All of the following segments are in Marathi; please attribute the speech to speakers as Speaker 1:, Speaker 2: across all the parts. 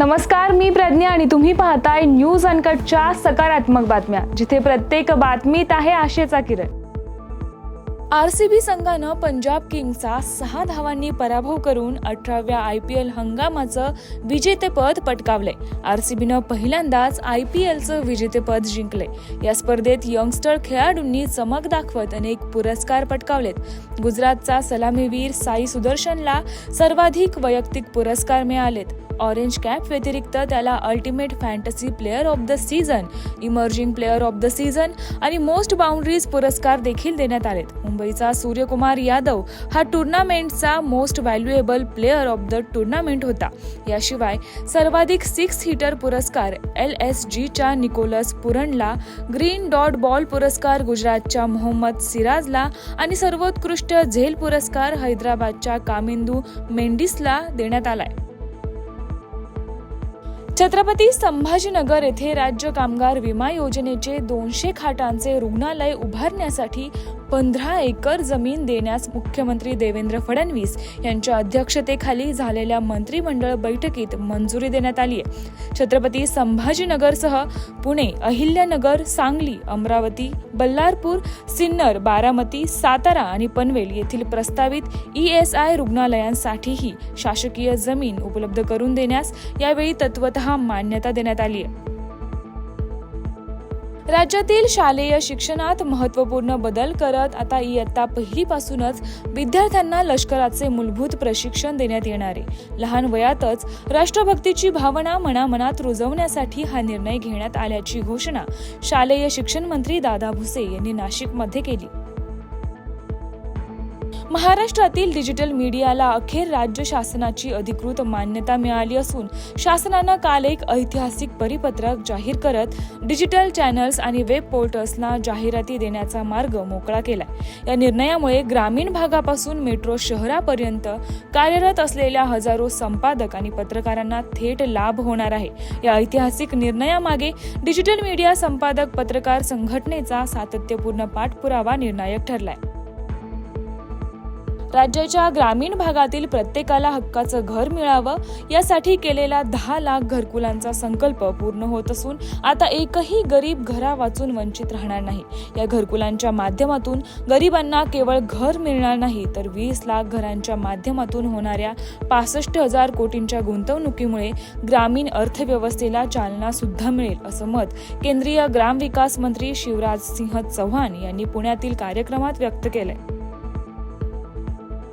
Speaker 1: नमस्कार मी प्रज्ञा आणि तुम्ही पाहताय न्यूज अनकटच्या सकारात्मक बातम्या जिथे प्रत्येक बातमीत आहे आशेचा किरण. आर सी बी संघानं पंजाब किंगचा सहा धावांनी पराभव करून अठराव्या आय पी एल हंगामाचं विजेतेपद पटकावले आर सी बीनं पहिल्यांदाच आय पी एलचं विजेतेपद जिंकले या स्पर्धेत यंगस्टर खेळाडूंनी चमक दाखवत अनेक पुरस्कार पटकावलेत. गुजरातचा सलामीवीर साई सुदर्शनला सर्वाधिक वैयक्तिक पुरस्कार मिळालेत. ऑरेंज कॅप व्यतिरिक्त त्याला ultimate fantasy player of the season emerging player of the season आणि मोस्ट बाउंड्रीज पुरस्कार देखील देण्यात आलेत. मुंबईचा सूर्यकुमार यादव हा टुर्नामेंटचा most valuable player of the tournament होता. याशिवाय सर्वाधिक सिक्स हिटर पुरस्कार एल एस जीच्या निकोलस पुरणला ग्रीन डॉट बॉल पुरस्कार गुजरातच्या मोहम्मद सिराजला आणि सर्वोत्कृष्ट झेल पुरस्कार हैदराबादच्या कामिंदू मेंडिसला देण्यात आलाय. छत्रपती संभाजीनगर येथे राज्य कामगार विमा योजनेचे दोनशे खाटांचे रुग्णालय उभारण्यासाठी पंधरा एकर जमीन देण्यास मुख्यमंत्री देवेंद्र फडणवीस यांच्या अध्यक्षतेखाली झालेल्या मंत्रिमंडळ बैठकीत मंजुरी देण्यात आली आहे छत्रपती संभाजीनगरसह पुणे अहिल्यानगर सांगली अमरावती बल्लारपूर सिन्नर बारामती सातारा आणि पनवेल येथील प्रस्तावित ई एस आय रुग्णालयांसाठीही शासकीय जमीन उपलब्ध करून देण्यास यावेळी तत्वत मान्यता देण्यात आली आहे राज्यातील शालेय शिक्षणात महत्त्वपूर्ण बदल करत आता इयत्ता पहिलीपासूनच विद्यार्थ्यांना लष्कराचे मूलभूत प्रशिक्षण देण्यात येणारे लहान वयातच राष्ट्रभक्तीची भावना मनामनात रुजवण्यासाठी हा निर्णय घेण्यात आल्याची घोषणा शालेय शिक्षण मंत्री दादा भुसे यांनी नाशिकमध्ये केली. महाराष्ट्रातील डिजिटल मीडियाला अखेर राज्य शासनाची अधिकृत मान्यता मिळाली असून शासनानं काल एक ऐतिहासिक परिपत्रक जाहीर करत डिजिटल चॅनल्स आणि वेब पोर्टल्सना जाहिराती देण्याचा मार्ग मोकळा केला. या निर्णयामुळे ग्रामीण भागापासून मेट्रो शहरापर्यंत कार्यरत असलेल्या हजारो संपादक आणि पत्रकारांना थेट लाभ होणार आहे. या ऐतिहासिक निर्णयामागे डिजिटल मीडिया संपादक पत्रकार संघटनेचा सातत्यपूर्ण पाठपुरावा निर्णायक ठरलाय. राज्याच्या ग्रामीण भागातील प्रत्येकाला हक्काचं घर मिळावं यासाठी केलेला दहा लाख घरकुलांचा संकल्प पूर्ण होत असून आता एकही गरीब घरा वाचून वंचित राहणार नाही. या घरकुलांच्या माध्यमातून गरिबांना केवळ घर मिळणार नाही तर वीस लाख घरांच्या माध्यमातून होणाऱ्या पासष्ट हजार कोटींच्या गुंतवणुकीमुळे ग्रामीण अर्थव्यवस्थेला चालना सुद्धा मिळेल असं मत केंद्रीय ग्रामविकास मंत्री शिवराज सिंह चौहान यांनी पुण्यातील कार्यक्रमात व्यक्त केलंय.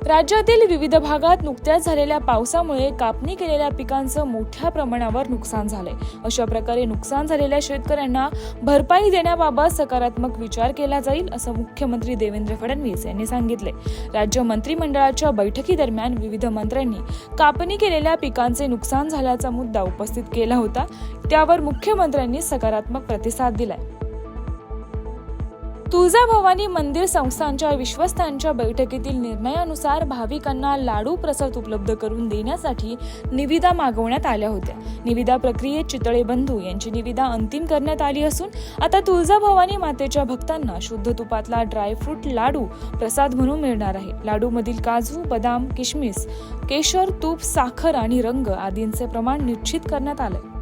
Speaker 1: राज्यातील विविध भागात नुकत्याच झालेल्या पावसामुळे कापणी केलेल्या पिकांचं मोठ्या प्रमाणावर नुकसान झालंय. अशा प्रकारे नुकसान झालेल्या शेतकऱ्यांना भरपाई देण्याबाबत सकारात्मक विचार केला जाईल असं मुख्यमंत्री देवेंद्र फडणवीस यांनी सांगितले राज्य मंत्रिमंडळाच्या बैठकीदरम्यान विविध मंत्र्यांनी कापणी केलेल्या पिकांचे नुकसान झाल्याचा मुद्दा उपस्थित केला होता. त्यावर मुख्यमंत्र्यांनी सकारात्मक प्रतिसाद दिलाय. तुळजाभवानी मंदिर संस्थांच्या विश्वस्तांच्या बैठकीतील निर्णयानुसार भाविकांना लाडू प्रसाद उपलब्ध करून देण्यासाठी निविदा मागवण्यात आल्या होत्या. निविदा प्रक्रियेत चितळे बंधू यांची निविदा अंतिम करण्यात आली असून आता तुळजाभवानी मातेच्या भक्तांना शुद्ध तुपातला ड्रायफ्रूट लाडू प्रसाद म्हणून मिळणार आहे. लाडूमधील काजू बदाम किशमिस केशर तूप साखर आणि रंग आदींचे प्रमाण निश्चित करण्यात आलंय.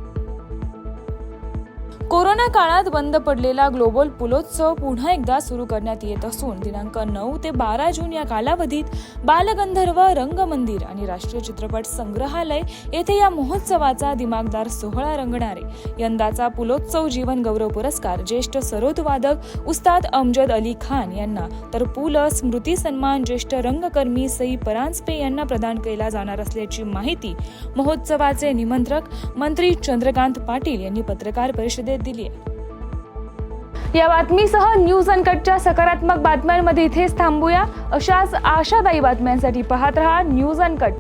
Speaker 1: कोरोना काळात बंद पडलेला ग्लोबल पुलोत्सव पुन्हा एकदा सुरू करण्यात येत असून दिनांक नऊ ते बारा जून या कालावधीत बालगंधर्व रंगमंदिर आणि राष्ट्रीय चित्रपट संग्रहालय येथे या महोत्सवाचा दिमागदार सोहळा रंगणारे यंदाचा पुलोत्सव जीवन गौरव पुरस्कार ज्येष्ठ सरोदवादक उस्ताद अमजद अली खान यांना तर पुल स्मृती सन्मान ज्येष्ठ रंगकर्मी सई परांजपे यांना प्रदान केला जाणार असल्याची माहिती महोत्सवाचे निमंत्रक मंत्री चंद्रकांत पाटील यांनी पत्रकार परिषदेत दिली आहे या बातमीसह न्यूज अनकटच्या सकारात्मक बातम्यांमध्ये इथेच थांबूया. अशाच आशादायी बातम्यांसाठी पाहत रहा न्यूज अनकट